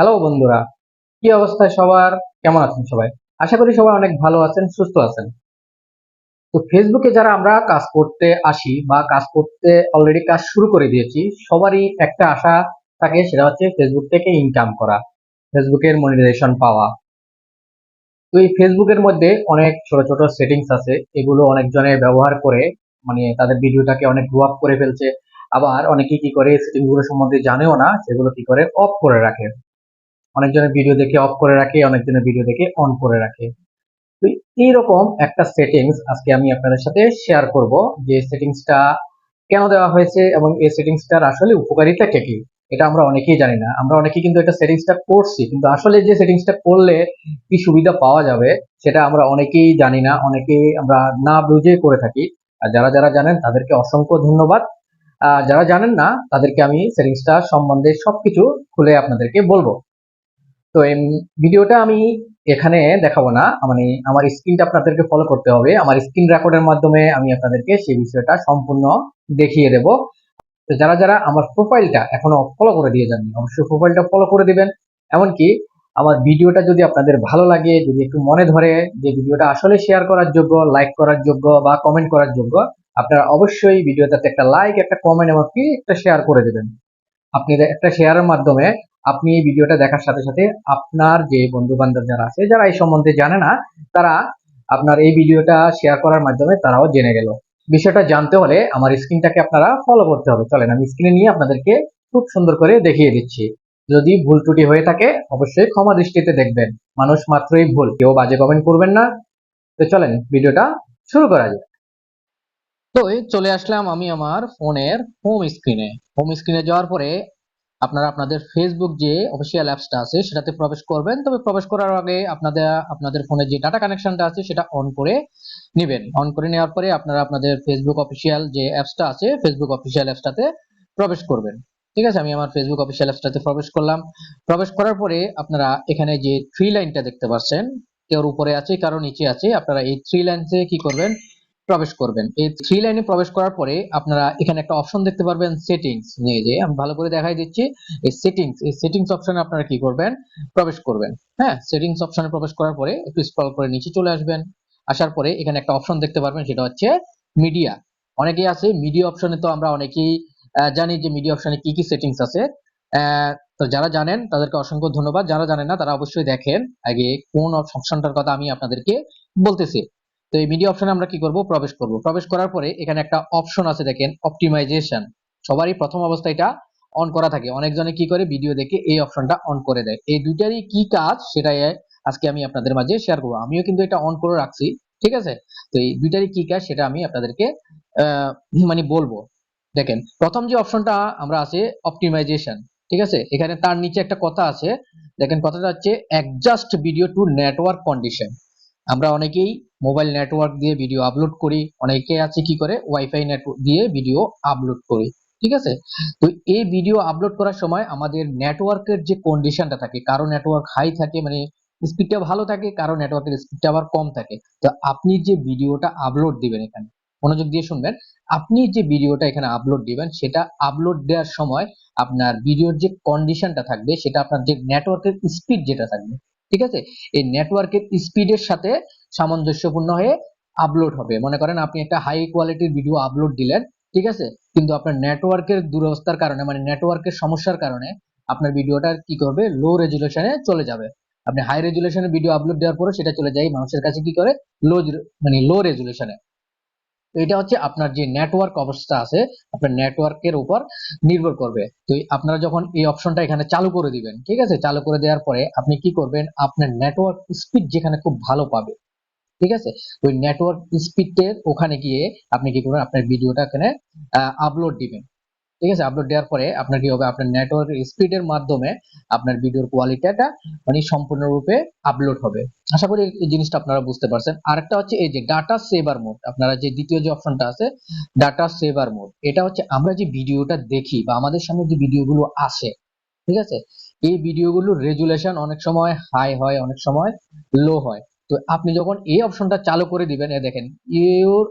Hello বন্ধুরা। কি অবস্থায় সবার? কেমন আছেন সবাই? আশা করি সবাই অনেক ভালো আছেন, সুস্থ আছেন। তো ফেসবুকে যারা আমরা কাজ করতে আসি বা কাজ করতে অলরেডি কাজ শুরু করে দিয়েছি, সবারই একটা আশা থাকে, সেটা হচ্ছে ফেসবুক থেকে ইনকাম করা ফেসবুকের মনিটাইজেশন পাওয়া। তো এই ফেসবুকের মধ্যে অনেক ছোট ছোট সেটিংস আছে, এগুলো অনেকজনে ব্যবহার করে মানে তাদের ভিডিওটাকে অনেক গ্রো আপ করে ফেলছে। আবার অনেকে কি করে সেটিংসগুলো সম্বন্ধে জানেও না, সেগুলো কি করে অফ করে রাখে। অনেকজনের ভিডিও দেখে অফ করে রাখে, অনেকজনের ভিডিও দেখে অন করে রাখে। তো এইরকম একটা সেটিংস আজকে আমি আপনাদের সাথে শেয়ার করব যে সেটিংসটা কেন দেওয়া হয়েছে এবং এই সেটিংসটার আসলে উপকারিতা কি এটা আমরা অনেকেই জানি না। আমরা অনেকেই কিন্তু এটা সেটিংসটা করছি, কিন্তু আসলে যে সেটিংসটা করলে কি সুবিধা পাওয়া যাবে, সেটা আমরা অনেকেই জানি না, অনেকেই আমরা না বুঝে করে থাকি। আর যারা যারা জানেন, তাদেরকে অসংখ্য ধন্যবাদ। আর যারা জানেন না, তাদেরকে আমি সেটিংসটা সম্বন্ধে সবকিছু খুলে আপনাদেরকে বলব। তো এই ভিডিওটা আমি এখানে দেখাবো না। মানে আমার স্ক্রিনটা আপনাদেরকে ফলো করতে হবে। আমার স্ক্রিন রেকর্ডের মাধ্যমে আমি আপনাদেরকে সেই বিষয়টা সম্পূর্ণ দেখিয়ে দেব। তো যারা যারা আমার প্রোফাইলটা এখনও ফলো করে দিয়ে যাননি, অবশ্যই প্রোফাইলটা ফলো করে দিবেন। এমনকি আমার ভিডিওটা যদি আপনাদের ভালো লাগে, যদি একটু মনে ধরে যে ভিডিওটা আসলে শেয়ার করার যোগ্য লাইক করার যোগ্য বা কমেন্ট করার যোগ্য, আপনারা অবশ্যই ভিডিওটাতে একটা লাইক একটা কমেন্ট এবং কি একটা শেয়ার করে দেবেন। আপনি একটা শেয়ারের মাধ্যমে আপনি এই ভিডিওটা দেখার সাথে সাথে আপনার যে বন্ধু বান্ধব যারা আছে, যারা এই সম্বন্ধে জানে না, তারা আপনার এই ভিডিওটা শেয়ার করার মাধ্যমে তারাও জেনে গেল। বিষয়টা জানতে হলে আমার স্ক্রিনটাকে আপনারা ফলো করতে হবে। চলেন, আমি স্ক্রিনে নিয়ে আপনাদেরকে খুব সুন্দর করে দেখিয়ে দিচ্ছি। যদি ভুল ত্রুটি হয়ে থাকে, অবশ্যই ক্ষমা দৃষ্টিতে দেখবেন। মানুষ মাত্রই ভুল, কেউ বাজে কমেন্ট করবেন না। তো চলেন, ভিডিওটা শুরু করা যাক। তো চলে আসলাম আমি আমার ফোনের হোম স্ক্রিনে হোম স্ক্রিনে যাওয়ার পরে আপনারা আপনাদের ফেসবুক যে অফিসিয়াল অ্যাপসটা আছে, সেটাতে প্রবেশ করবেন। তবে প্রবেশ করার আগে আপনাদের আপনাদের ফোনে যে ডাটা কানেকশনটা আছে, সেটা অন করে নেবেন। অন করে নেওয়ার পরে আপনারা আপনাদের ফেসবুক অফিসিয়াল যে অ্যাপসটা আছে ফেসবুক অফিসিয়াল অ্যাপসটাতে প্রবেশ করবেন। ঠিক আছে? আমি আমার ফেসবুক অফিসিয়াল অ্যাপসটাতে প্রবেশ করলাম। প্রবেশ করার পরে আপনারা এখানে যে থ্রি লাইনটা দেখতে পাচ্ছেন কেউ উপরে আছে, কারও নিচে আছে, আপনারা এই থ্রি লাইনসে কি করবেন? প্রবেশ করবেন। এই থ্রি লাইনে প্রবেশ করার পরে আপনারা এখানে একটা অপশন দেখতে পারবেন সেটিংস নিয়ে যে আমি ভালো করে দেখাই দিচ্ছি। এই সেটিংস এই সেটিংস অপশনে আপনারা কি করবেন? প্রবেশ করবেন। হ্যাঁ সেটিংস অপশনে প্রবেশ করার পরে একটু স্ক্রল করে নিচে চলে আসবেন। আসার পরে এখানে একটা অপশন দেখতে পারবেন, সেটা হচ্ছে মিডিয়া অনেকেই আছে মিডিয়া অপশনে তো আমরা অনেকেই জানি যে মিডিয়া অপশনে কি কি সেটিংস আছে। তো যারা জানেন, তাদেরকে অসংখ্য ধন্যবাদ। যারা জানেন না, তারা অবশ্যই দেখেন আগে কোন অপশনটার কথা আমি আপনাদেরকে বলতেছি। তো এই মিডিয়া অপশনে আমরা কি করব? প্রবেশ করব। প্রবেশ করার পরে এখানে একটা অপশন আছে দেখেন অপটিমাইজেশন সবারই প্রথম অবস্থা এটা অন করা থাকে। অনেকজনে কি করে? ভিডিও দেখে এই অপশনটা অন করে দেয়। এই দুইটারই কি কাজ? সেটাই আজকে আমি আপনাদের মাঝে শেয়ার করব। আমিও কিন্তু এটা অন করে রাখছি, ঠিক আছে? তো এই দুইটারই কি কাজ? সেটা আমি আপনাদেরকে মানে বলব। দেখেন, প্রথম যে অপশনটা আমরা আছে অপটিমাইজেশন ঠিক আছে? এখানে তার নিচে একটা কথা আছে। দেখেন, কথাটা হচ্ছে adjust video to network condition আমরা অনেকেই মোবাইল নেটওয়ার্ক দিয়ে ভিডিও আপলোড করি। অনেকে আছে কি করে? ওয়াইফাই নেটওয়ার্ক দিয়ে ভিডিও আপলোড করি। ঠিক আছে? তো এই ভিডিও আপলোড করার সময় আমাদের নেটওয়ার্কের যে কন্ডিশনটা থাকে, কারও নেটওয়ার্ক হাই থাকে মানে স্পিডটা ভালো থাকে, কারও নেটওয়ার্কের স্পিডটা আবার কম থাকে। তো আপনি যে ভিডিওটা আপলোড দিবেন এখানে, মনোযোগ দিয়ে শুনবেন, আপনি যে ভিডিওটা এখানে আপলোড দিবেন, সেটা আপলোড দেওয়ার সময় আপনার ভিডিওর যে কন্ডিশনটা থাকবে, সেটা আপনার যে নেটওয়ার্কের স্পিড যেটা থাকবে ঠিক আছে? এই নেটওয়ার্কের স্পিডের সাথে সামঞ্জস্যপূর্ণ হয়ে আপলোড হবে। মনে করেন আপনি একটা হাই কোয়ালিটির ভিডিও আপলোড দিলেন, ঠিক আছে? কিন্তু আপনার নেটওয়ার্কের দুরবস্থার কারণে মানে নেটওয়ার্কের সমস্যার কারণে আপনার ভিডিওটা কি করবে? লো রেজুলেশনে চলে যাবে। আপনি হাই রেজুলেশনের ভিডিও আপলোড দেওয়ার পরে সেটা চলে যায় মানুষের কাছে কি করে? লো মানে লো রেজুলেশনে এটা হচ্ছে আপনার যে নেটওয়ার্ক অবস্থা আছে, আপনার নেটওয়ার্কের উপর নির্ভর করবে। তো আপনারা যখন এই অপশনটা এখানে চালু করে দিবেন, ঠিক আছে? চালু করে দেওয়ার পরে আপনি কি করবেন? আপনার নেটওয়ার্ক স্পিড যেখানে খুব ভালো পাবে, ঠিক আছে? ওই নেটওয়ার্ক স্পিডের ওখানে গিয়ে আপনি কি করবেন? আপনার ভিডিওটা এখানে আপলোড দিবেন। ঠিক আছে আপলোড দেওয়ার পরে আপনার কি হবে? আপনার নেটওয়ার্ক স্পিডের মাধ্যমে আপনার ভিডিওর কোয়ালিটিটা মানে সম্পূর্ণরূপে আপলোড হবে। আশা করি এই জিনিসটা আপনারা বুঝতে পারছেন। আরেকটা হচ্ছে এই যে ডাটা সেভার মোড আপনারা যে দ্বিতীয় যে অপশনটা আছে ডাটা সেভার মোড এটা হচ্ছে আমরা যে ভিডিওটা দেখি বা আমাদের সামনে যে ভিডিওগুলো আসে, ঠিক আছে? এই ভিডিওগুলোর রেজুলেশন অনেক সময় হাই হয়, অনেক সময় লো হয়। তো আপনি যখন এই অপশনটা চালু করে দিবেন, এ দেখেন your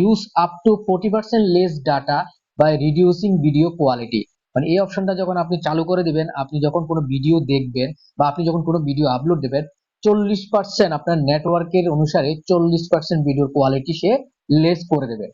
use up to forty percent less data by reducing video quality মানে এই অপশনটা যখন আপনি চালু করে দিবেন, আপনি যখন কোনো ভিডিও দেখবেন বা আপনি যখন কোনো ভিডিও আপলোড দেবেন, চল্লিশ পার্সেন্ট আপনার নেটওয়ার্কের অনুসারে চল্লিশ পার্সেন্ট ভিডিওর কোয়ালিটি সে লেস করে দেবে।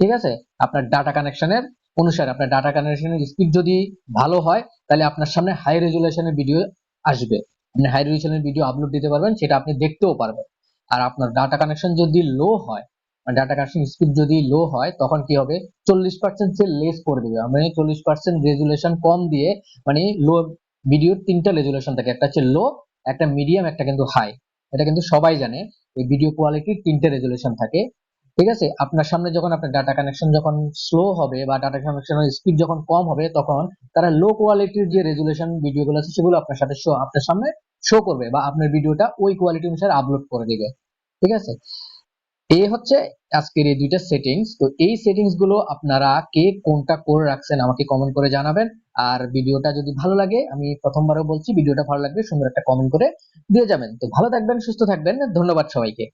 ঠিক আছে? আপনার ডাটা কানেকশনের অনুসারে, আপনার ডাটা কানেকশনের স্পিড যদি ভালো হয়, তাহলে আপনার সামনে হাই রেজুলেশনের ভিডিও আসবে। আপনি হাই রেজুলেশনের ভিডিও আপলোড দিতে পারবেন, সেটা আপনি দেখতেও পারবেন। আর আপনার ডাটা কানেকশন যদি লো হয় ডাটা কানেকশন স্পিড যদি লো হয়, তখন কি হবে? চল্লিশ পার্সেন্ট সে লেস করে দেবে। মানে চল্লিশ পার্সেন্ট রেজুলেশন কম দিয়ে মানে লো ভিডিওর তিনটা রেজুলেশন থাকে। একটা হচ্ছে লো একটা মিডিয়াম একটা কিন্তু হাই এটা কিন্তু সবাই জানে। এই ভিডিও কোয়ালিটির তিনটে রেজুলেশন থাকে। ঠিক আছে? আপনার সামনে যখন আপনার ডাটা কানেকশন যখন স্লো হবে বা ডাটা কানেকশনের স্পিড যখন কম হবে, তখন তারা লো কোয়ালিটির যে রেজুলেশন ভিডিওগুলো আছে, সেগুলো আপনার সাথে শো আপনার সামনে শো করবে বা আপনার ভিডিওটা ওই কোয়ালিটি অনুসারে আপলোড করে দিবে। ঠিক আছে? এই হচ্ছে আজকের এই দুইটা সেটিংস তো এই সেটিংসগুলো আপনারা কে কোনটা করে রাখছেন আমাকে কমেন্ট করে জানাবেন। আর ভিডিওটা যদি ভালো লাগে, আমি প্রথমবারও বলছি, ভিডিওটা ভালো লাগবে সুন্দর একটা কমেন্ট করে দিয়ে যাবেন। তো ভালো থাকবেন, সুস্থ থাকবেন। ধন্যবাদ সবাইকে।